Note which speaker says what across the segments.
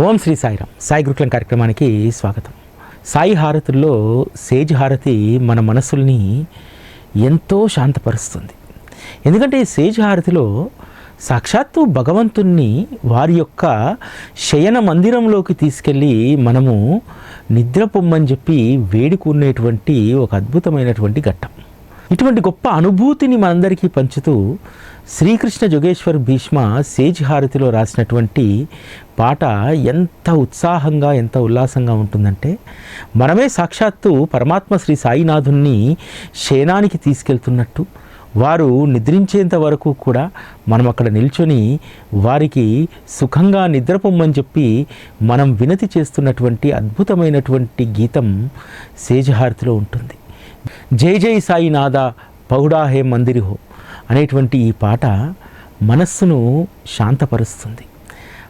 Speaker 1: ఓం శ్రీ సాయిరామ్. సాయి గురుకులం కార్యక్రమానికి స్వాగతం. సాయి హారతుల్లో సేజ్ హారతి మన మనసుల్ని ఎంతో శాంతపరుస్తుంది. ఎందుకంటే ఈ సేజ్ హారతిలో సాక్షాత్తు భగవంతుణ్ణి వారి యొక్క శయన మందిరంలోకి తీసుకెళ్ళి మనము నిద్రపొమ్మని చెప్పి వేడుకునేటువంటి ఒక అద్భుతమైనటువంటి ఘట్టం. ఇటువంటి గొప్ప అనుభూతిని మనందరికీ పంచుతూ శ్రీకృష్ణ జోగేశ్వర్ భీష్మ సేజ్ హారతిలో రాసినటువంటి పాట ఎంత ఉత్సాహంగా ఎంత ఉల్లాసంగా ఉంటుందంటే మనమే సాక్షాత్తు పరమాత్మ శ్రీ సాయినాథుణ్ణి శయనానికి తీసుకెళ్తున్నట్టు వారు నిద్రించేంత వరకు కూడా మనం అక్కడ నిల్చొని వారికి సుఖంగా నిద్రపొమ్మని చెప్పి మనం వినతి చేస్తున్నటువంటి అద్భుతమైనటువంటి గీతం సేజహారతిలో ఉంటుంది. జై జై సాయినాథ పౌడా హే మందిరి హో. అనేటువంటి ఈ పాట మనస్సును శాంతపరుస్తుంది.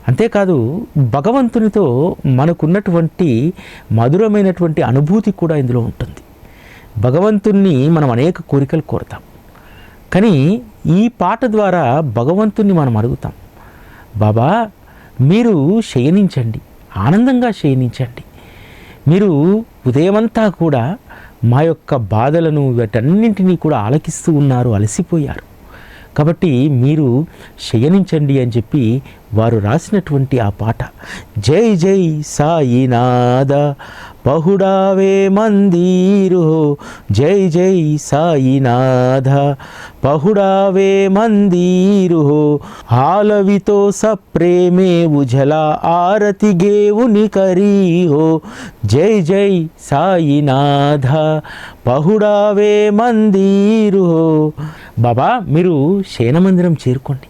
Speaker 1: అంతేకాదు భగవంతునితో మనకున్నటువంటి మధురమైనటువంటి అనుభూతి కూడా ఇందులో ఉంటుంది. భగవంతుణ్ణి మనం అనేక కోరికలు కోరుతాం. కానీ ఈ పాట ద్వారా భగవంతుణ్ణి మనం అడుగుతాం. బాబా మీరు శయనించండి ఆనందంగా శయనించండి. మీరు ఉదయమంతా కూడా మా యొక్క బాధలను వీటన్నింటినీ కూడా ఆలకిస్తూ ఉన్నారు అలసిపోయారు. కాబట్టి మీరు శయనించండి అని చెప్పి వారు రాసినటువంటి ఆ పాట. జై జై సాయినాథ పహుడావే మందీరు. జై జై సాయినాథ పహుడావే మందీరు. ఆలవితో సప్రేమే ఉజలా ఆరతి గేవుని కరీహో జై జై సాయినాథ పహుడావే మందీరు. బాబా మీరు శయనమందిరం చేరుకోండి.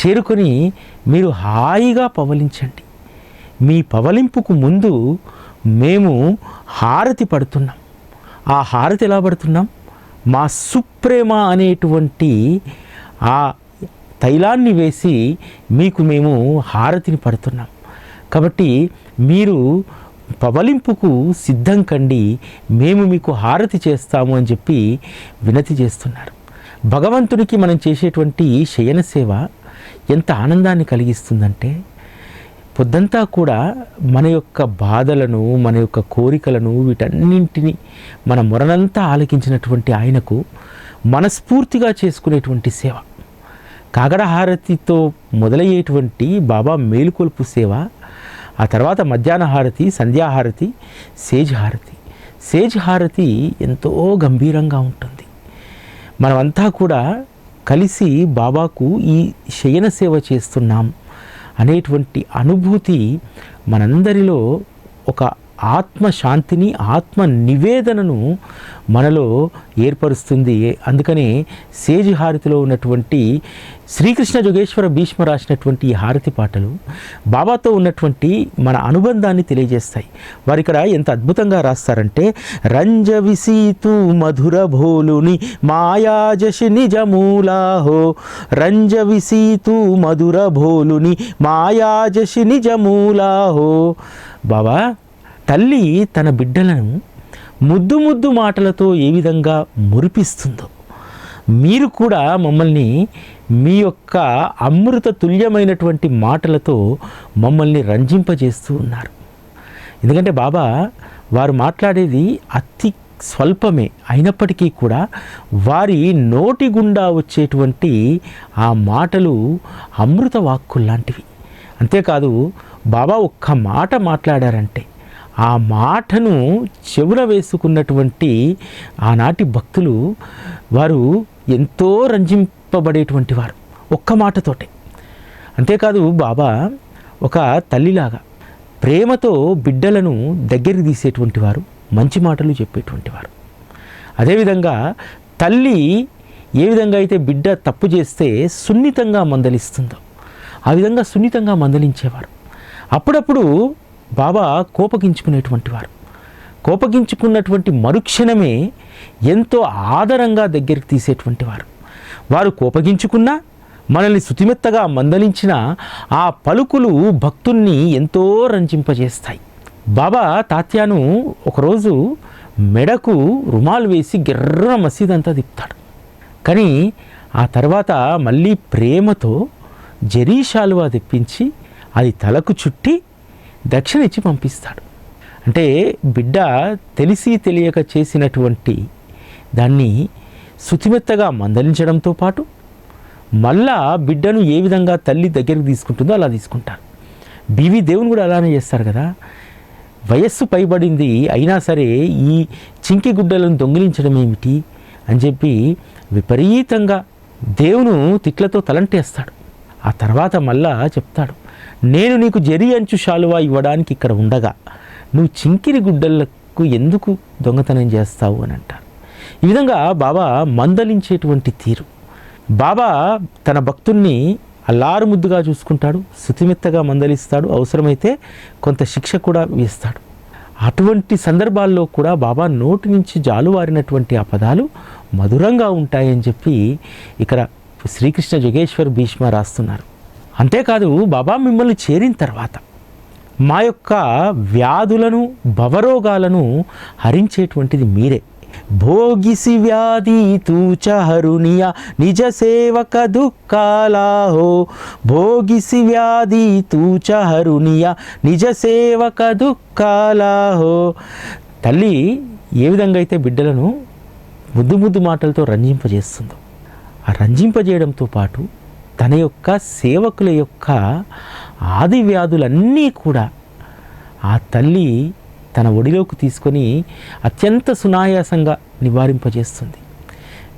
Speaker 1: చేరుకొని మీరు హాయిగా పవలించండి. మీ పవలింపుకు ముందు మేము హారతి పడుతున్నాం. ఆ హారతి ఎలా పడుతున్నాం? మా సుప్రేమ అనేటువంటి ఆ తైలాన్ని వేసి మీకు మేము హారతిని పడుతున్నాం. కాబట్టి మీరు పవలింపుకు సిద్ధం కండి. మేము మీకు హారతి చేస్తాము అని చెప్పి వినతి చేస్తున్నారు. భగవంతుడికి మనం చేసేటువంటి శయన సేవ ఎంత ఆనందాన్ని కలిగిస్తుందంటే పొద్దంతా కూడా మన యొక్క బాధలను మన యొక్క కోరికలను వీటన్నింటినీ మన మొరనంతా ఆలకించినటువంటి ఆయనకు మనస్ఫూర్తిగా చేసుకునేటువంటి సేవ. కాగడ హారతితో మొదలయ్యేటువంటి బాబా మేలుకొల్పు సేవ ఆ తర్వాత మధ్యాహ్న హారతి సంధ్యాహారతి సేజ్ హారతి సేజ్ హారతి ఎంతో గంభీరంగా ఉంటుంది. మనమంతా కూడా కలిసి బాబాకు ఈ శయన సేవ చేస్తున్నాం అనేటువంటి అనుభూతి మనందరిలో ఒక ఆత్మ శాంతిని ఆత్మ నివేదనను మనలో ఏర్పరుస్తుంది. అందుకనే సేజి హారతిలో ఉన్నటువంటి శ్రీకృష్ణ జోగేశ్వర భీష్మ రాసినటువంటి ఈ హారతి పాటలు బాబాతో ఉన్నటువంటి మన అనుబంధాన్ని తెలియజేస్తాయి. వారు ఇక్కడ ఎంత అద్భుతంగా రాస్తారంటే రంజ విసీతు మధుర భోలుని మాయాజశి నిజమూలాహో రంజ విసీతు మధుర భోలుని మాయాజశి నిజమూలాహో. బాబా తల్లి తన బిడ్డలను ముద్దు ముద్దు మాటలతో ఏ విధంగా మురిపిస్తుందో. మీరు కూడా మమ్మల్ని మీ యొక్క అమృత తుల్యమైనటువంటి మాటలతో మమ్మల్ని రంజింపజేస్తూ ఉన్నారు. ఎందుకంటే బాబా వారు మాట్లాడేది అతి స్వల్పమే. అయినప్పటికీ కూడా వారి నోటి గుండా వచ్చేటువంటి ఆ మాటలు అమృత వాక్కుల్లాంటివి. అంతేకాదు బాబా ఒక్క మాట మాట్లాడారంటే ఆ మాటను చెవుల వేసుకున్నటువంటి ఆనాటి భక్తులు వారు ఎంతో రంజింపబడేటువంటి వారు ఒక్క మాటతోటే. అంతేకాదు బాబా ఒక తల్లిలాగా ప్రేమతో బిడ్డలను దగ్గరికి తీసేటువంటి వారు మంచి మాటలు చెప్పేటువంటి వారు. అదేవిధంగా తల్లి ఏ విధంగా అయితే బిడ్డ తప్పు చేస్తే సున్నితంగా మందలిస్తుందో ఆ విధంగా సున్నితంగా మందలించేవారు. అప్పుడప్పుడు బాబా కోపగించుకునేటువంటి వారు. కోపగించుకున్నటువంటి మరుక్షణమే ఎంతో ఆదరంగా దగ్గరికి తీసేటువంటి వారు. వారు కోపగించుకున్నా మనల్ని శుతిమెత్తగా మందలించిన ఆ పలుకులు భక్తుల్ని ఎంతో రంజింపజేస్తాయి. బాబా తాత్యాను ఒకరోజు మెడకు రుమాలు వేసి గిర్ర మసీదంతా తిప్పుతాడు. కానీ ఆ తర్వాత మళ్ళీ ప్రేమతో జరీ శాలువా తెప్పించి అది తలకు చుట్టి దక్షిణ ఇచ్చి పంపిస్తాడు. అంటే బిడ్డ తెలిసి తెలియక చేసినటువంటి దాన్ని శుతిమెత్తగా మందలించడంతో పాటు మళ్ళా బిడ్డను ఏ విధంగా తల్లి దగ్గరికి తీసుకుంటుందో అలా తీసుకుంటారు బీవి దేవుని కూడా అలానే చేస్తారు కదా. వయస్సు పైబడింది అయినా సరే ఈ చింకి గుడ్డలను దొంగిలించడం ఏమిటి అని చెప్పి విపరీతంగా దేవును తిట్లతో తలంటేస్తాడు. ఆ తర్వాత మళ్ళా చెప్తాడు. నేను నీకు జరి అంచు శాలువా ఇవ్వడానికి ఇక్కడ ఉండగా నువ్వు చింకిరి గుడ్డలకు ఎందుకు దొంగతనం చేస్తావు అని అంటారు ఈ విధంగా బాబా మందలించేటువంటి తీరు. బాబా తన భక్తుల్ని అల్లారు ముద్దుగా చూసుకుంటాడు శుతిమెత్తగా మందలిస్తాడు అవసరమైతే కొంత శిక్ష కూడా వేస్తాడు. అటువంటి సందర్భాల్లో కూడా బాబా నోటి నుంచి జాలువారినటువంటి ఆ పదాలు మధురంగా ఉంటాయని చెప్పి ఇక్కడ శ్రీకృష్ణ జగేశ్వర్ భీష్మ రాస్తున్నారు. అంతేకాదు బాబా మిమ్మల్ని చేరిన తర్వాత మా యొక్క వ్యాధులను భవరోగాలను హరించేటువంటిది మీరే. భోగిసి వ్యాధి తూచ హరునియ నిజ సేవక దుఃఖాలాహో. భోగిసి వ్యాధి తూచ హరునియ నిజ సేవక దుఃఖాలాహో. తల్లి ఏ విధంగా అయితే బిడ్డలను ముద్దు ముద్దు మాటలతో రంజింపజేస్తుందో ఆ రంజింపజేయడంతో పాటు తన యొక్క సేవకుల యొక్క ఆది వ్యాధులన్నీ కూడా ఆ తల్లి తన ఒడిలోకి తీసుకొని అత్యంత సునాయాసంగా నివారింపజేస్తుంది.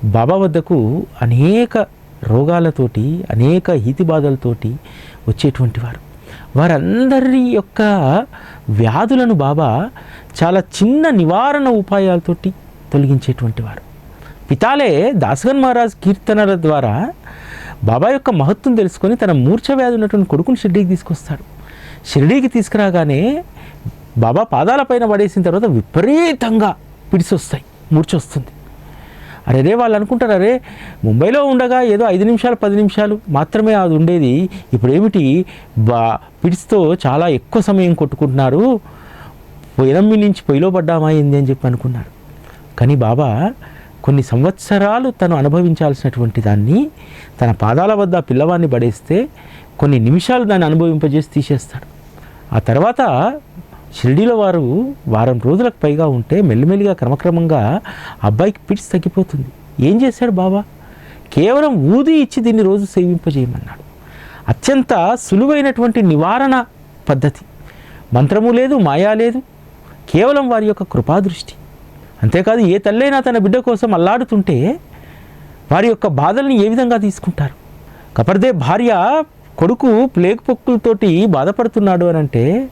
Speaker 1: బాబా వద్దకు అనేక రోగాలతోటి అనేక హీతి బాధలతోటి వచ్చేటువంటి వారు. వారందరి యొక్క వ్యాధులను బాబా చాలా చిన్న నివారణ ఉపాయాలతోటి తొలగించేటువంటి వారు. పితాలే దాసగన్ మహారాజ్ కీర్తనల ద్వారా బాబా యొక్క మహత్వం తెలుసుకొని తన మూర్ఛ వ్యాధి ఉన్నటువంటి కొడుకుని షిర్డీకి తీసుకొస్తాడు. షిర్డీకి తీసుకురాగానే బాబా పాదాలపైన పడేసిన తర్వాత విపరీతంగా పిడిసొస్తాయి మూర్ఛ వస్తుంది. అరేరే వాళ్ళు అనుకుంటారు అరే ముంబైలో ఉండగా ఏదో ఐదు నిమిషాలు పది నిమిషాలు మాత్రమే అది ఉండేది. ఇప్పుడు ఏమిటి? బా పిడిస్తో చాలా ఎక్కువ సమయం కొట్టుకుంటున్నారు. ఎనమ్మి నుంచి పొయ్యిలో పడ్డామా ఏంది అని చెప్పి అనుకున్నారు. కానీ బాబా కొన్ని సంవత్సరాలు తను అనుభవించాల్సినటువంటి దాన్ని తన పాదాల వద్ద పిల్లవాడిని పడేస్తే కొన్ని నిమిషాలు దాన్ని అనుభవింపజేసి తీసేస్తాడు. ఆ తర్వాత షిరిడీలో వారు వారం రోజులకు పైగా ఉంటే మెల్లిమెల్లిగా క్రమక్రమంగా అబ్బాయికి పిట్స్ తగ్గిపోతుంది. ఏం చేశాడు బాబా కేవలం ఊది ఇచ్చి దీన్ని రోజు సేవింపజేయమన్నాడు. అత్యంత సులువైనటువంటి నివారణ పద్ధతి. మంత్రము లేదు మాయా లేదు. కేవలం వారి యొక్క కృపాదృష్టి. అంతేకాదు ఏ తల్లైనా తన బిడ్డ కోసం అల్లాడుతుంటే వారి యొక్క బాధల్ని ఏ విధంగా తీసుకుంటారు? కపర్దే భార్య కొడుకు ప్లేగ్ పొక్కులతోటి బాధపడుతున్నాడు అని అంటే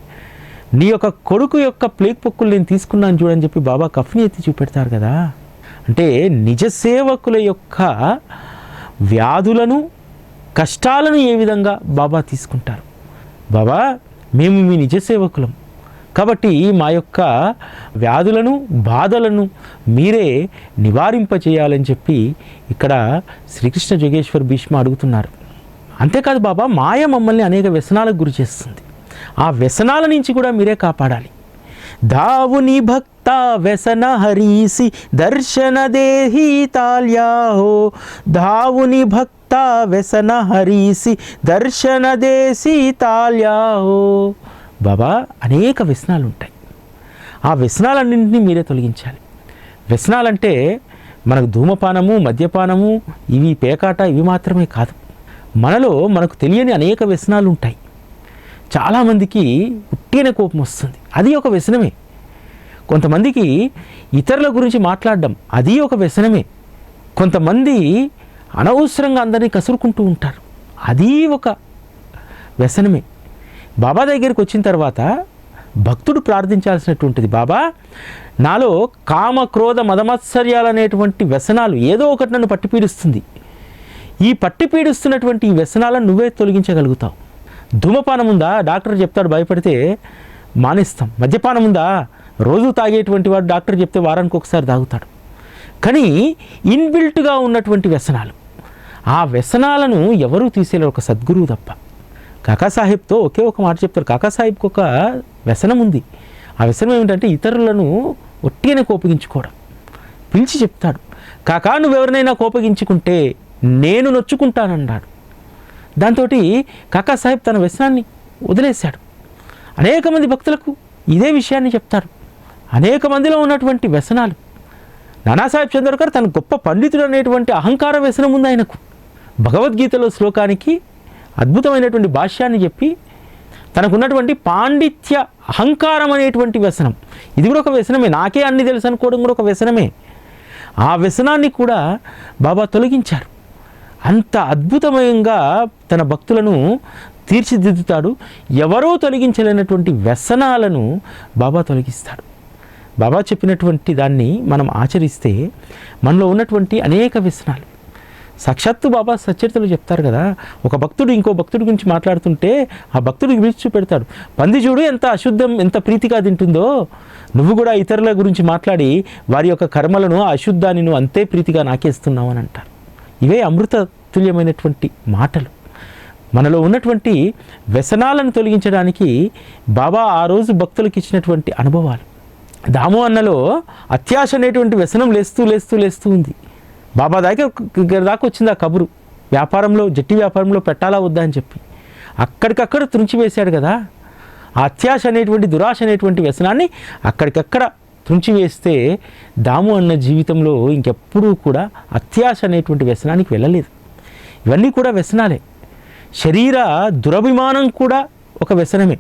Speaker 1: నీ యొక్క కొడుకు యొక్క ప్లేగ్ పొక్కులు నేను తీసుకున్నాను చూడని చెప్పి బాబా కఫ్ని ఎత్తి చూపెడతారు కదా. అంటే నిజ సేవకుల యొక్క వ్యాధులను కష్టాలను ఏ విధంగా బాబా తీసుకుంటారు? బాబా మేము మీ నిజ సేవకులం. కాబట్టి మా యొక్క వ్యాధులను బాధలను మీరే నివారింపచేయాలని చెప్పి ఇక్కడ శ్రీకృష్ణ జోగేశ్వర్ భీష్మ అడుగుతున్నారు. అంతేకాదు బాబా మాయ మమ్మల్ని అనేక వ్యసనాలకు గురి చేస్తుంది. ఆ వ్యసనాల నుంచి కూడా మీరే కాపాడాలి. దావుని భక్త వ్యసన హరీసి దర్శన దేహి తాల్యాహో దావుని భక్త వ్యసన హరీసి దర్శన దేశీ తాల్యాహో బాబా అనేక వ్యసనాలు ఉంటాయి ఆ వ్యసనాలన్నింటినీ మీరే తొలగించాలి. వ్యసనాలంటే మనకు ధూమపానము మద్యపానము ఇవి పేకాట ఇవి మాత్రమే కాదు. మనలో మనకు తెలియని అనేక వ్యసనాలు ఉంటాయి చాలామందికి ఉట్టిన కోపం వస్తుంది. అది ఒక వ్యసనమే. కొంతమందికి ఇతరుల గురించి మాట్లాడడం అది ఒక వ్యసనమే. కొంతమంది అనవసరంగా అందరినీ కసురుకుంటూ ఉంటారు. అది ఒక వ్యసనమే. బాబా దగ్గరికి వచ్చిన తర్వాత భక్తుడు ప్రార్థించాల్సినటువంటిది బాబా నాలో కామ క్రోధ మదమత్సర్యాలు అనేటువంటి వ్యసనాలు ఏదో ఒకటి నన్ను పట్టి పీడిస్తుంది ఈ పట్టి పీడిస్తున్నటువంటి ఈ వ్యసనాలను నువ్వే తొలగించగలుగుతావు. ధూమపానం ఉందా? డాక్టర్ చెప్తాడు భయపడితే మానేస్తాం. మద్యపానం ఉందా? రోజు తాగేటువంటి వాడు డాక్టర్ చెప్తే వారానికి ఒకసారి తాగుతాడు. కానీ ఇన్బిల్ట్గా ఉన్నటువంటి వ్యసనాలు ఆ వ్యసనాలను ఎవరూ తీసేలేరు ఒక సద్గురువు తప్ప. కాకాసాహెబ్తో ఒకే ఒక మాట చెప్తారు. కాకాసాహెబ్కి ఒక వ్యసనం ఉంది. ఆ వ్యసనం ఏమిటంటే ఇతరులను ఒట్టిగానే కోపగించుకోవడం. పిలిచి చెప్తాడు. కాకా నువ్వెవరినైనా కోపగించుకుంటే నేను నొచ్చుకుంటానన్నాడు. దాంతో కాకాసాహెబ్ తన వ్యసనాన్ని వదిలేశాడు. అనేక మంది భక్తులకు ఇదే విషయాన్ని చెప్తారు అనేక మందిలో ఉన్నటువంటి వ్యసనాలు. నానాసాహెబ్ చంద్రకర్ తన గొప్ప పండితుడు అనేటువంటి అహంకార వ్యసనం ఉంది ఆయనకు. భగవద్గీతలో శ్లోకానికి అద్భుతమైనటువంటి భాష్యాన్ని చెప్పి తనకున్నటువంటి పాండిత్య అహంకారం అనేటువంటి వ్యసనం. ఇది కూడా ఒక వ్యసనమే. నాకే అన్ని తెలుసు అనుకోవడం కూడా ఒక వ్యసనమే. ఆ వ్యసనాన్ని కూడా బాబా తొలగించారు. అంత అద్భుతమయంగా తన భక్తులను తీర్చిదిద్దుతాడు. ఎవరో తొలగించలేనటువంటి వ్యసనాలను బాబా తొలగిస్తాడు. బాబా చెప్పినటువంటి దాన్ని మనం ఆచరిస్తే మనలో ఉన్నటువంటి అనేక వ్యసనాలు సాక్షాత్తు బాబా సచరితలు చెప్తారు కదా. ఒక భక్తుడు ఇంకో భక్తుడి గురించి మాట్లాడుతుంటే ఆ భక్తుడికి విడిచి చూపెడతాడు. పంది చూడు ఎంత అశుద్ధం ఎంత ప్రీతిగా తింటుందో. నువ్వు కూడా ఇతరుల గురించి మాట్లాడి వారి యొక్క కర్మలను ఆ అశుద్ధాన్ని నువ్వు అంతే ప్రీతిగా నాకేస్తున్నావు అని అంటారు. ఇవే అమృత తుల్యమైనటువంటి మాటలు. మనలో ఉన్నటువంటి వ్యసనాలను తొలగించడానికి బాబా ఆ రోజు భక్తులకు ఇచ్చినటువంటి అనుభవాలు. దాము అన్నలో అత్యాశ అనేటువంటి వ్యసనం లేస్తూ లేస్తూ లేస్తూ ఉంది. బాబా దగ్గర దాకా వచ్చింది ఆ కబురు. వ్యాపారంలో జట్టి వ్యాపారంలో పెట్టాలా వద్దా అని చెప్పి. అక్కడికక్కడ త్రుంచివేశాడు కదా. ఆ అత్యాశ అనేటువంటి దురాశ అనేటువంటి వ్యసనాన్ని అక్కడికక్కడ తుంచివేస్తే దాము అన్న జీవితంలో ఇంకెప్పుడూ కూడా అత్యాశ అనేటువంటి వ్యసనానికి వెళ్ళలేదు. ఇవన్నీ కూడా వ్యసనాలే. శరీర దురభిమానం కూడా ఒక వ్యసనమే.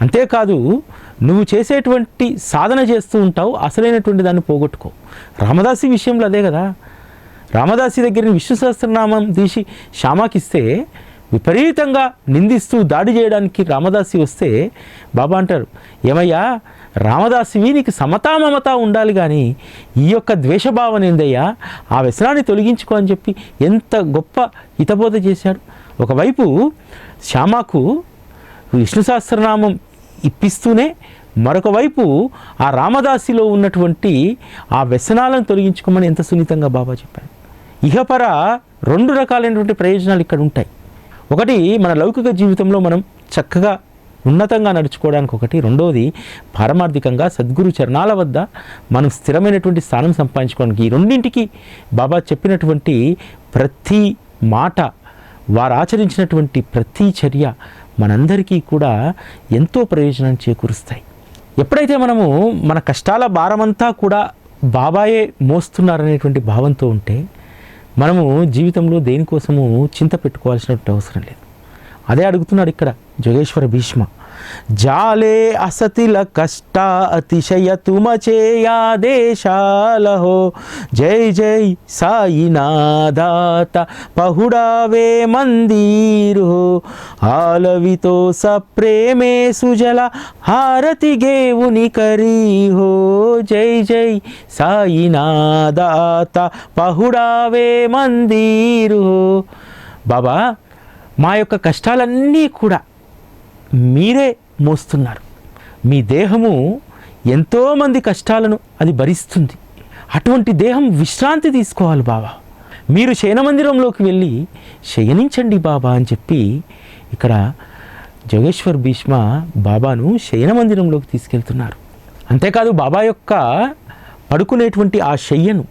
Speaker 1: అంతేకాదు నువ్వు చేసేటువంటి సాధన చేస్తూ ఉంటావు అసలైనటువంటి దాన్ని పోగొట్టుకో. రామదాసి విషయంలో అదే కదా. రామదాసి దగ్గర విష్ణు సహస్రనామం తీసి శ్యామాకిస్తే విపరీతంగా నిందిస్తూ దాడి చేయడానికి రామదాసి వస్తే బాబా అంటారు ఏమయ్యా రామదాసివి నీకు సమతా మమత ఉండాలి కానీ ఈ యొక్క ద్వేషభావన ఏందయ్యా ఆ వ్యసనాన్ని తొలగించుకో అని చెప్పి ఎంత గొప్ప హితబోధ చేశాడు. ఒకవైపు శ్యామకు విష్ణు సహస్రనామం ఇప్పిస్తూనే మరొక వైపు ఆ రామదాసిలో ఉన్నటువంటి ఆ వ్యసనాలను తొలగించుకోమని ఎంత సున్నితంగా బాబా చెప్పాడు ఇహపర రెండు రకాలైనటువంటి ప్రయోజనాలు ఇక్కడ ఉంటాయి. ఒకటి మన లౌకిక జీవితంలో మనం చక్కగా ఉన్నతంగా నడుచుకోవడానికి ఒకటి. రెండవది పారమార్థికంగా సద్గురు చరణాల వద్ద మనం స్థిరమైనటువంటి స్థానం సంపాదించుకోవడానికి. ఈ రెండింటికి బాబా చెప్పినటువంటి ప్రతి మాట వారు ఆచరించినటువంటి ప్రతి చర్య మనందరికీ కూడా ఎంతో ప్రయోజనం చేకూరుస్తాయి. ఎప్పుడైతే మనము మన కష్టాల భారమంతా కూడా బాబాయే మోస్తున్నారనేటువంటి భావంతో ఉంటే మనము జీవితంలో దేనికోసము చింత పెట్టుకోవాల్సినటువంటి అవసరం లేదు. అదే అడుగుతున్నాడు ఇక్కడ జోగేశ్వర భీష్మ. జాలే అసతిల కష్ట అతిశయ తుమ చేయాదేశాలహో జై జై సాయినాదాత పహుడావే మందీరు. ఆలవితో సప్రేమే సుజల హారతి గేవుని కరీహో జై జై సాయినాదాత పహుడావే మందీరు. బాబా మా యొక్క కష్టాలన్నీ కూడా మీరే మోస్తున్నారు. మీ దేహము ఎంతోమంది కష్టాలను అది భరిస్తుంది. అటువంటి దేహం విశ్రాంతి తీసుకోవాలి బాబా మీరు శయనమందిరంలోకి వెళ్ళి శయనించండి బాబా అని చెప్పి ఇక్కడ జోగేశ్వర్ భీష్మ బాబాను శయనమందిరంలోకి తీసుకెళ్తున్నారు. అంతేకాదు బాబా యొక్క పడుకునేటువంటి ఆ శయ్యను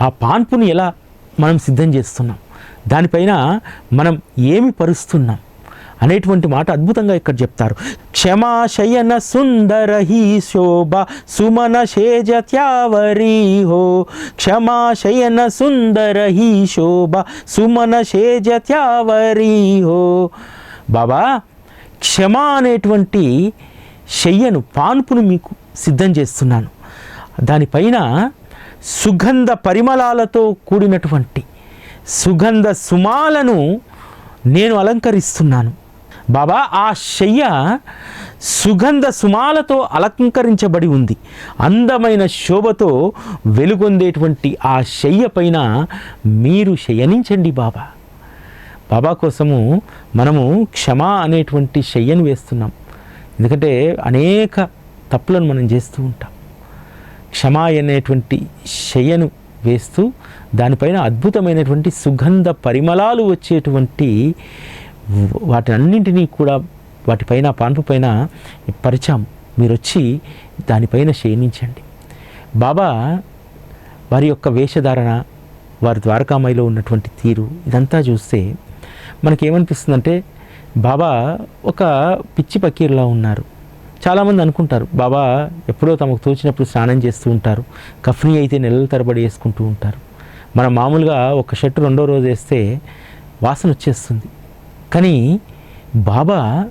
Speaker 1: ఆ పాన్పుని ఎలా మనం సిద్ధం చేస్తున్నాం? దానిపైన మనం ఏమి పరుస్తున్నాం? అనేటువంటి మాట అద్భుతంగా ఇక్కడ చెప్తారు. క్షమా శయన సుందర హీ శోభ సుమన శేజ త్యావరీ హో క్షమా శయన సుందర హీ శోభ సుమన శేజ త్యావరీ హో బాబా క్షమ అనేటువంటి శయ్యను పాన్పును మీకు సిద్ధం చేస్తున్నాను. దానిపైన సుగంధ పరిమళాలతో కూడినటువంటి సుగంధ సుమాలను నేను అలంకరిస్తున్నాను. బాబా ఆ శయ్య సుగంధ సుమాలతో అలంకరించబడి ఉంది. అందమైన శోభతో వెలుగొందేటువంటి ఆ శయ్య పైన మీరు శయనించండి బాబా. బాబా కోసము మనము క్షమా అనేటువంటి శయ్యను వేస్తున్నాం. ఎందుకంటే అనేక తప్పులను మనం చేస్తూ ఉంటాం. క్షమ అనేటువంటి శయ్యను వేస్తూ దానిపైన అద్భుతమైనటువంటి సుగంధ పరిమళాలు వచ్చేటువంటి వాటి అన్నింటినీ కూడా వాటిపైన పాన్పు పైన పరిచాం. మీరు వచ్చి దానిపైన శయనించండి బాబా వారి యొక్క వేషధారణ వారి ద్వారకామాయిలో ఉన్నటువంటి తీరు ఇదంతా చూస్తే మనకేమనిపిస్తుందంటే బాబా ఒక పిచ్చి పకీర్లా ఉన్నారు. చాలామంది అనుకుంటారు బాబా ఎప్పుడో తమకు తోచినప్పుడు స్నానం చేస్తూ ఉంటారు కఫ్నీ అయితే నెలల తరబడి వేసుకుంటూ ఉంటారు. మనం మామూలుగా ఒక షర్టు రెండో రోజు వేస్తే వాసన వచ్చేస్తుంది. కానీ బాబా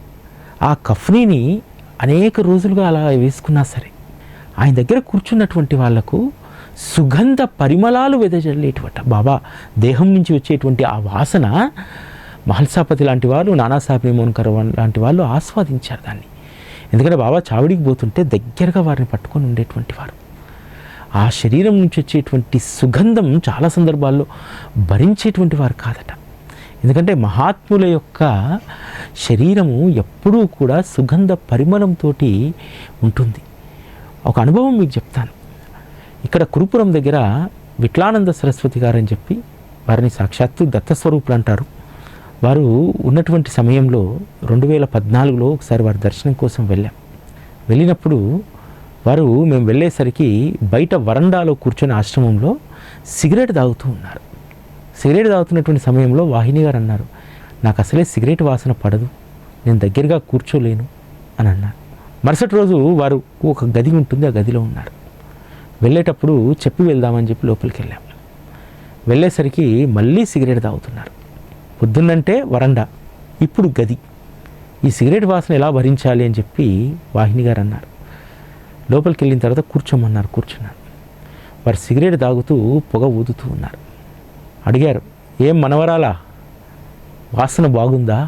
Speaker 1: ఆ కఫ్నీని అనేక రోజులుగా అలా వేసుకున్నా సరే ఆయన దగ్గర కూర్చున్నటువంటి వాళ్ళకు సుగంధ పరిమళాలు వెదజల్లేటువంటి. బాబా దేహం నుంచి వచ్చేటువంటి ఆ వాసన మహల్సాపతి లాంటి వాళ్ళు నానాసాహెబ్ నిమోన్కర్ లాంటి వాళ్ళు ఆస్వాదించారు దాన్ని. ఎందుకంటే బాబా చావిడికి పోతుంటే దగ్గరగా వారిని పట్టుకొని ఉండేటువంటి వారు. ఆ శరీరం నుంచి వచ్చేటువంటి సుగంధం చాలా సందర్భాల్లో భరించేటువంటి వారు కాదట. ఎందుకంటే మహాత్ముల యొక్క శరీరము ఎప్పుడూ కూడా సుగంధ పరిమళంతో ఉంటుంది. ఒక అనుభవం మీకు చెప్తాను. ఇక్కడ కురుపురం దగ్గర విట్లానంద సరస్వతి గారని చెప్పి వారిని సాక్షాత్తు దత్తస్వరూపులు అంటారు. వారు ఉన్నటువంటి సమయంలో రెండు వేల పద్నాలుగులో ఒకసారి వారి దర్శనం కోసం వెళ్ళాం. వెళ్ళినప్పుడు వారు మేము వెళ్ళేసరికి బయట వరండాలో కూర్చొని ఆశ్రమంలో సిగరెట్ తాగుతూ ఉన్నారు. సిగరెట్ తాగుతున్నటువంటి సమయంలో వాహిని గారు అన్నారు నాకు అసలే సిగరెట్ వాసన పడదు నేను దగ్గరగా కూర్చోలేను అని అన్నారు. మరుసటి రోజు వారు ఒక గది ఉంటుంది ఆ గదిలో ఉన్నారు. వెళ్ళేటప్పుడు చెప్పి వెళ్దామని చెప్పి లోపలికి వెళ్ళాము వెళ్ళేసరికి మళ్ళీ సిగరెట్ తాగుతున్నారు. పొద్దున్నంటే వరండా ఇప్పుడు గది. ఈ సిగరెట్ వాసన ఎలా భరించాలి అని చెప్పి వాహిని గారు అన్నారు. లోపలికి వెళ్ళిన తర్వాత కూర్చోమన్నారు కూర్చున్నారు. వారు సిగరెట్ తాగుతూ పొగ ఊదుతూ ఉన్నారు. అడిగారు ఏం మనవరాలా? వాసన బాగుందా?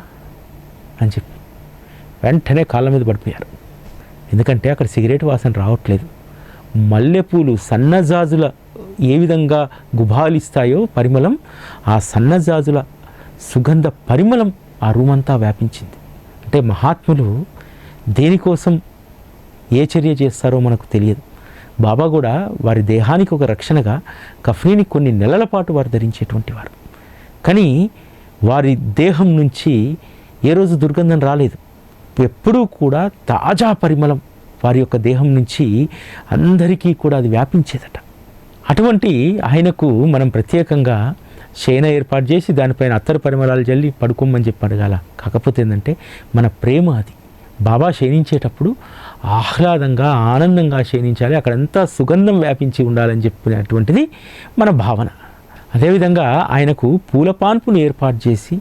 Speaker 1: అని చెప్పి. వెంటనే కాళ్ళ మీద పడిపోయారు. ఎందుకంటే అక్కడ సిగరెట్ వాసన రావట్లేదు. మల్లెపూలు సన్నజాజుల ఏ విధంగా గుబాలిస్తాయో పరిమళం ఆ సన్నజాజుల సుగంధ పరిమళం ఆ రూమ్ అంతా వ్యాపించింది. అంటే మహాత్ములు దేనికోసం ఏ చర్య చేస్తారో మనకు తెలియదు. బాబా కూడా వారి దేహానికి ఒక రక్షణగా కఫ్నీని కొన్ని నెలల పాటు వారు ధరించేటువంటి వారు. కానీ వారి దేహం నుంచి ఏ రోజు దుర్గంధం రాలేదు. ఎప్పుడూ కూడా తాజా పరిమళం వారి యొక్క దేహం నుంచి అందరికీ కూడా అది వ్యాపించేదట. అటువంటి ఆయనకు మనం ప్రత్యేకంగా శయన ఏర్పాటు చేసి దానిపైన అత్తరు పరిమళాలు జల్లి పడుకోమని చెప్పి అడగాల కాకపోతే ఏంటంటే మన ప్రేమ అది. బాబా క్షీణించేటప్పుడు ఆహ్లాదంగా ఆనందంగా క్షీణించాలి. అక్కడంతా సుగంధం వ్యాపించి ఉండాలని చెప్పినటువంటిది మన భావన. అదేవిధంగా ఆయనకు పూలపాన్పును ఏర్పాటు చేసి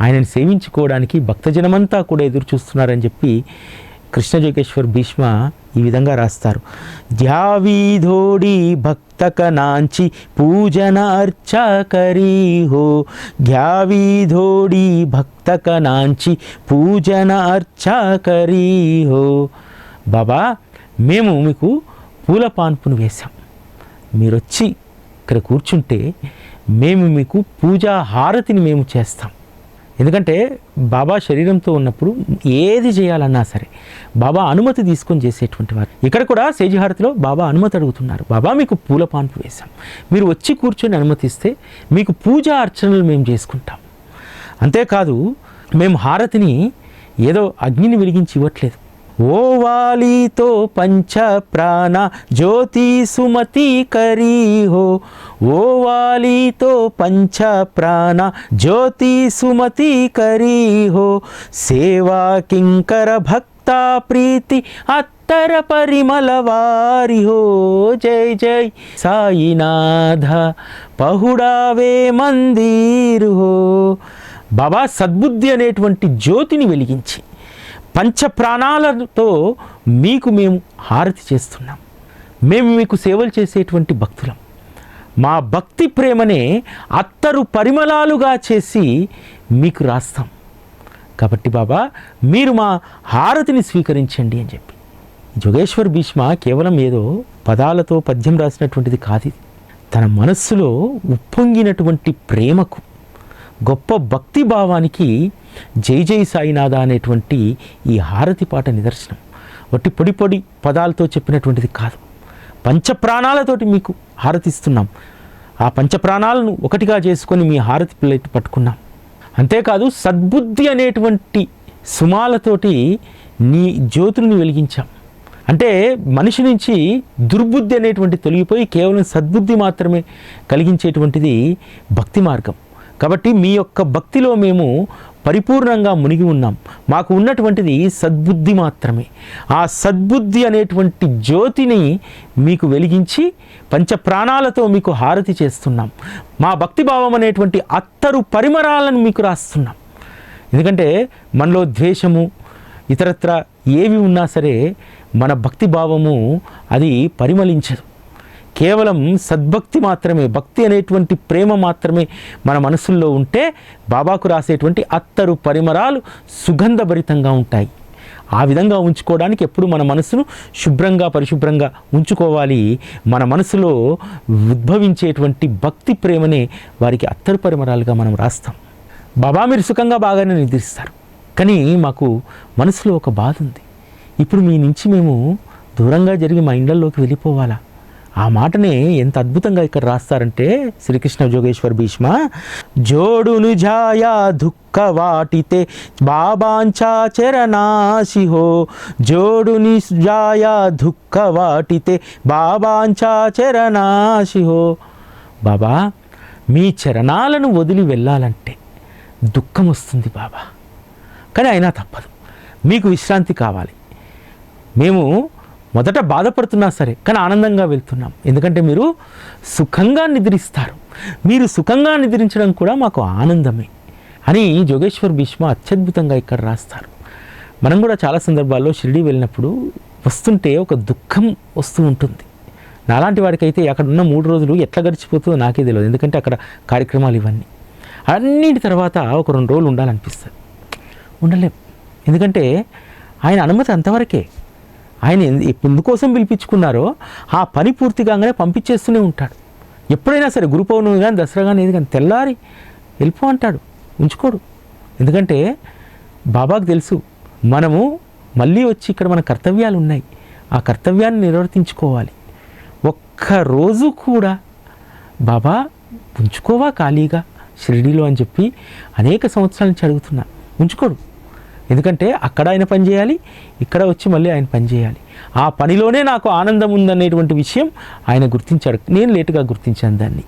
Speaker 1: ఆయనను సేవించుకోవడానికి భక్తజనమంతా కూడా ఎదురు చూస్తున్నారని చెప్పి కృష్ణ జోగేశ్వర్ భీష్మ ఈ విధంగా రాస్తారు. ధ్యావీధోడి భక్తక నాంచి పూజన అర్చ కరీ హో ధ్యావీధోడి భక్తక నాంచి పూజన అర్చ కరీ హో బాబా మేము మీకు పూల పాన్పును వేశాం. మీరు వచ్చి ఇక్కడ కూర్చుంటే మేము మీకు పూజా హారతిని మేము చేస్తాం. ఎందుకంటే బాబా శరీరంతో ఉన్నప్పుడు ఏది చేయాలన్నా సరే బాబా అనుమతి తీసుకొని చేసేటువంటి వారు. ఇక్కడ కూడా సేజిహారతిలో బాబా అనుమతి అడుగుతున్నారు. బాబా మీకు పూల పాన్పు వేశాం. మీరు వచ్చి కూర్చొని అనుమతిస్తే మీకు పూజా అర్చనలు మేము చేసుకుంటాం. అంతేకాదు మేము హారతిని ఏదో అగ్నిని వెలిగించి ఇవ్వట్లేదు. ఓ వాలీతో పంచ ప్రాణ జ్యోతి సుమతి కరీ హో ఓ వాలీతో పంచ ప్రాణ జ్యోతి సుమతి కరీ హో సేవా కింకర భక్త ప్రీతి అత్తర పరిమళ వారి హో జై జై సాయినాథ పహుడావే మందిర్ హో బాబా సద్బుద్ధి అనేటువంటి జ్యోతిని వెలిగించి పంచ ప్రాణాలతో మీకు మేము హారతి చేస్తున్నాం. మేము మీకు సేవలు చేసేటువంటి భక్తులం. మా భక్తి ప్రేమనే అత్తరు పరిమళాలుగా చేసి మీకు రాస్తాం. కాబట్టి బాబా మీరు మా హారతిని స్వీకరించండి అని చెప్పి. జోగేశ్వర్ భీష్మ కేవలం ఏదో పదాలతో పద్యం రాసినటువంటిది కాదు తన మనస్సులో ఉప్పొంగినటువంటి ప్రేమకు గొప్ప భక్తి భావానికి జై జై సాయినాథ అనేటువంటి ఈ హారతి పాట నిదర్శనం. వట్టి పొడి పొడి పదాలతో చెప్పినటువంటిది కాదు. పంచప్రాణాలతోటి మీకు హారతిస్తున్నాం. ఆ పంచప్రాణాలను ఒకటిగా చేసుకొని మీ హారతి ప్లేట్ పట్టుకున్నాం. అంతేకాదు సద్బుద్ధి అనేటువంటి సుమాలతోటి నీ జ్యోతులను వెలిగించాం. అంటే మనిషి నుంచి దుర్బుద్ధి అనేటువంటి తొలగిపోయి కేవలం సద్బుద్ధి మాత్రమే కలిగించేటువంటిది భక్తి మార్గం. కాబట్టి మీ యొక్క భక్తిలో మేము పరిపూర్ణంగా మునిగి ఉన్నాం. మాకు ఉన్నటువంటిది సద్బుద్ధి మాత్రమే. ఆ సద్బుద్ధి అనేటువంటి జ్యోతిని మీకు వెలిగించి పంచ ప్రాణాలతో మీకు హారతి చేస్తున్నాం. మా భక్తిభావం అనేటువంటి అత్తరు పరిమరాలను మీకు రాస్తున్నాం. ఎందుకంటే మనలో ద్వేషము ఇతరత్ర ఏవి ఉన్నా సరే మన భక్తి భావము అది పరిమళించదు. కేవలం సద్భక్తి మాత్రమే భక్తి అనేటువంటి ప్రేమ మాత్రమే మన మనసుల్లో ఉంటే బాబాకు రాసేటువంటి అత్తరు పరిమరాలు సుగంధభరితంగా ఉంటాయి. ఆ విధంగా ఉంచుకోవడానికి ఎప్పుడు మన మనసును శుభ్రంగా పరిశుభ్రంగా ఉంచుకోవాలి. మన మనసులో ఉద్భవించేటువంటి భక్తి ప్రేమనే వారికి అత్తరు పరిమరాలుగా మనం రాస్తాం. బాబా మీరు సుఖంగా బాగానే నిద్రిస్తారు. కానీ మాకు మనసులో ఒక బాధ ఉంది. ఇప్పుడు మీ నుంచి మేము దూరంగా జరిగి మా ఇండ్లలోకి వెళ్ళిపోవాలా? ఆ మాటని ఎంత అద్భుతంగా ఇక్కడ రాస్తారంటే శ్రీకృష్ణ జోగేశ్వర్ భీష్మ జోడును జాయా దుఃఖ వాటితే బాబాంచా చరణాశిహో జోడుని జాయా దుఃఖ వాటితే బాబాంచా చరణాశిహో బాబా మీ చరణాలను వదిలి వెళ్ళాలంటే దుఃఖం వస్తుంది బాబా. కానీ అయినా తప్పదు. మీకు విశ్రాంతి కావాలి. మేము మొదట బాధపడుతున్నా సరే కానీ ఆనందంగా వెళ్తున్నాం. ఎందుకంటే మీరు సుఖంగా నిద్రిస్తారు. మీరు సుఖంగా నిద్రించడం కూడా మాకు ఆనందమే అని జోగేశ్వర్ భీష్మ అత్యద్భుతంగా ఇక్కడ రాస్తారు. మనం కూడా చాలా సందర్భాల్లో షిరిడి వెళ్ళినప్పుడు వస్తుంటే ఒక దుఃఖం వస్తూ ఉంటుంది. నాలాంటి వాడికైతే అక్కడ ఉన్న మూడు రోజులు ఎట్లా గడిచిపోతుందో నాకే తెలియదు. ఎందుకంటే అక్కడ కార్యక్రమాలు ఇవన్నీ. అన్నిటి తర్వాత ఒక రెండు రోజులు ఉండాలనిపిస్తుంది. ఉండలేం. ఎందుకంటే ఆయన అనుమతి అంతవరకే. ఆయన ఎందుకోసం పిలిపించుకున్నారో ఆ పని పూర్తి కాగానే పంపించేస్తూనే ఉంటాడు. ఎప్పుడైనా సరే గురు పౌర్ణమి కానీ దసరా కానీ ఏది కానీ తెల్లారి వెళ్ళిపో అంటాడు ఉంచుకోడు. ఎందుకంటే బాబాకు తెలుసు మనము మళ్ళీ వచ్చి ఇక్కడ మన కర్తవ్యాలు ఉన్నాయి. ఆ కర్తవ్యాన్ని నిర్వర్తించుకోవాలి. ఒక్క రోజు కూడా బాబా ఉంచుకోవా ఖాళీగా? షిరిడీలో అని చెప్పి అనేక సంవత్సరాల నుంచి అడుగుతున్నా. ఉంచుకోడు. ఎందుకంటే అక్కడ ఆయన పని చేయాలి ఇక్కడ వచ్చి మళ్ళీ ఆయన పని చేయాలి. ఆ పనిలోనే నాకు ఆనందం ఉందనేటువంటి విషయం ఆయన గుర్తించాడు. నేను లేటుగా గుర్తించాను దాన్ని.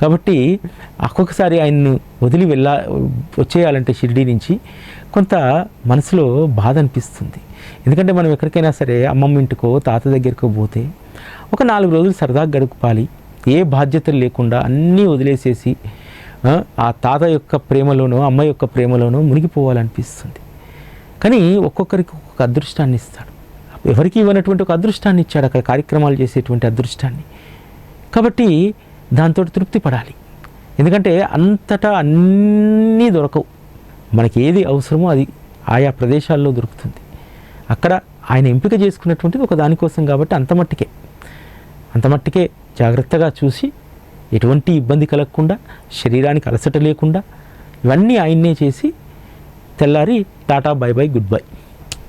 Speaker 1: కాబట్టి ఒక్కొక్కసారి ఆయన్ను వదిలి వెళ్ళా వచ్చేయాలంటే షిరిడీ నుంచి కొంత మనసులో బాధ అనిపిస్తుంది. ఎందుకంటే మనం ఎక్కడికైనా సరే అమ్మమ్మ ఇంటికో తాత దగ్గరికో పోతే ఒక నాలుగు రోజులు సరదాగా గడుపాలి ఏ బాధ్యతలు లేకుండా అన్నీ వదిలేసేసి ఆ, ఆ తాత యొక్క ప్రేమలోనో అమ్మ యొక్క ప్రేమలోనో మునిగిపోవాలనిపిస్తుంది. కానీ ఒక్కొక్కరికి ఒక్కొక్క అదృష్టాన్ని ఇస్తాడు. ఎవరికి ఇవ్వనటువంటి ఒక అదృష్టాన్ని ఇచ్చాడు? అక్కడ కార్యక్రమాలు చేసేటువంటి అదృష్టాన్ని. కాబట్టి దాంతో తృప్తి పడాలి. ఎందుకంటే అంతటా అన్నీ దొరకవు. మనకి ఏది అవసరమో అది ఆయా ప్రదేశాల్లో దొరుకుతుంది. అక్కడ ఆయన ఎంపిక చేసుకున్నటువంటిది ఒక దానికోసం కాబట్టి అంత మట్టికే. అంత మట్టికే జాగ్రత్తగా చూసి ఎటువంటి ఇబ్బంది కలగకుండా శరీరానికి అలసట లేకుండా ఇవన్నీ ఆయన్నే చేసి తెల్లారి tata bye bye goodbye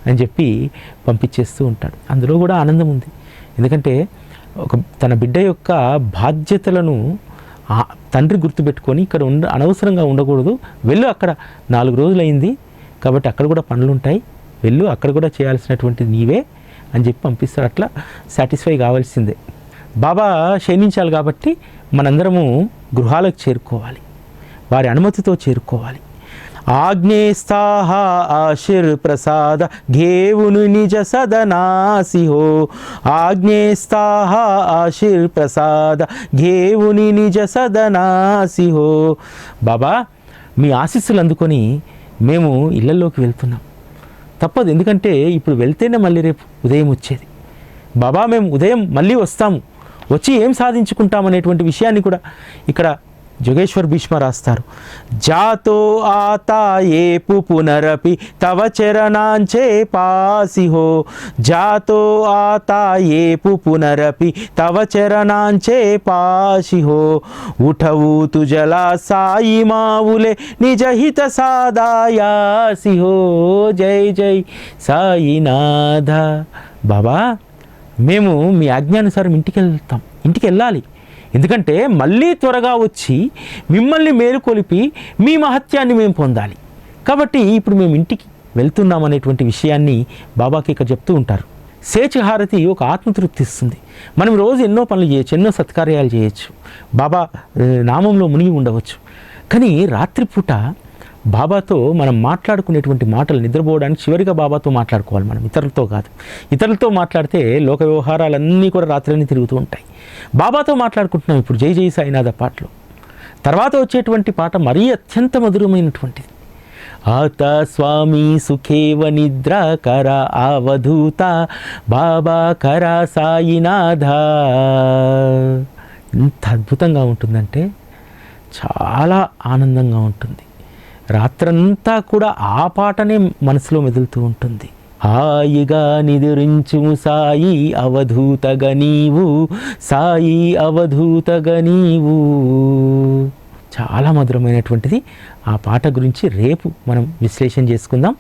Speaker 1: అని చెప్పి పంపించేస్తూ ఉంటాడు. అందులో కూడా ఆనందం ఉంది. ఎందుకంటే ఒక తన బిడ్డ యొక్క బాధ్యతలను తండ్రి గుర్తుపెట్టుకొని ఇక్కడ ఉండ అనవసరంగా ఉండకూడదు. వెళ్ళు అక్కడ. నాలుగు రోజులైంది కాబట్టి అక్కడ కూడా పనులు ఉంటాయి వెళ్ళు అక్కడ కూడా చేయాల్సినటువంటిది నీవే అని చెప్పి పంపిస్తాడు. అట్లా సాటిస్ఫై కావాల్సిందే. బాబా క్షయించాలి కాబట్టి మనందరము గృహాలకు చేరుకోవాలి. వారి అనుమతితో చేరుకోవాలి. ఆగ్నేస్తాహ ఆశిర్ ప్రసాద ఘేవును నిజ సదనాసిహో. ఆగ్నేస్తాహ ఆశిర్ ప్రసాద ఘేవుని నిజ సదనాసిహో. బాబా మీ ఆశీస్సులు అందుకొని మేము ఇళ్ళలోకి వెళ్తున్నాం. తప్పదు ఎందుకంటే ఇప్పుడు వెళ్తేనే మళ్ళీ రేపు ఉదయం వచ్చేది. బాబా మేము ఉదయం మళ్ళీ వస్తాము. వచ్చి ఏం సాధించుకుంటామనేటువంటి విషయాన్ని కూడా ఇక్కడ జోగేశ్వర్ భీష్మ రాస్తారు. జాతో ఆతా ఏపు పునరపి తవ చరణాంచే పాసిహో. జాతో ఆతా ఏపు పునరపి తవ చరణాంచే పాసిహో. ఉఠవు తుజలా సాయి మావులే నిజహిత సాదాయాసిహో. జై జై సాయినాథ. బాబా మేము మీ ఆజ్ఞానుసారం ఇంటికి వెళ్తాం ఇంటికి వెళ్ళాలి ఎందుకంటే మళ్ళీ త్వరగా వచ్చి మిమ్మల్ని మేలుకొలిపి మీ మహత్యాన్ని మేము పొందాలి. కాబట్టి ఇప్పుడు మేము ఇంటికి వెళ్తున్నాం అనేటువంటి విషయాన్ని బాబాకి ఇక్కడ చెప్తూ ఉంటారు. సేచహారతి ఒక ఆత్మతృప్తి ఇస్తుంది. మనం రోజు ఎన్నో పనులు చేయొచ్చు ఎన్నో సత్కార్యాలు చేయొచ్చు. బాబా నామంలో మునిగి ఉండవచ్చు. కానీ రాత్రిపూట బాబాతో మనం మాట్లాడుకునేటువంటి మాటలు నిద్రపోవడానికి చివరిగా బాబాతో మాట్లాడుకోవాలి మనం ఇతరులతో కాదు. ఇతరులతో మాట్లాడితే లోక వ్యవహారాలన్నీ కూడా రాత్రిని తిరుగుతూ ఉంటాయి. బాబాతో మాట్లాడుకుంటున్నాం ఇప్పుడు జై జై సాయినాథ పాటలు. తర్వాత వచ్చేటువంటి పాట మరీ అత్యంత మధురమైనటువంటిది. ఆత స్వామి సుఖేవ నిద్ర కర అవధూత బాబా కర సాయినాథ. ఎంత అద్భుతంగా ఉంటుందంటే చాలా ఆనందంగా ఉంటుంది. రాత్రంతా కూడా ఆ పాటనే మనసులో మెదులుతూ ఉంటుంది. హాయిగా నిదురించు సాయి అవధూతగ నీవు సాయి అవధూతగ నీవు. చాలా మధురమైనటువంటిది. ఆ పాట గురించి రేపు మనం విశ్లేషణ చేసుకుందాం.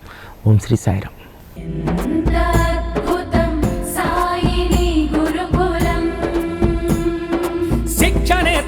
Speaker 1: ఓం శ్రీ సాయిరామ్.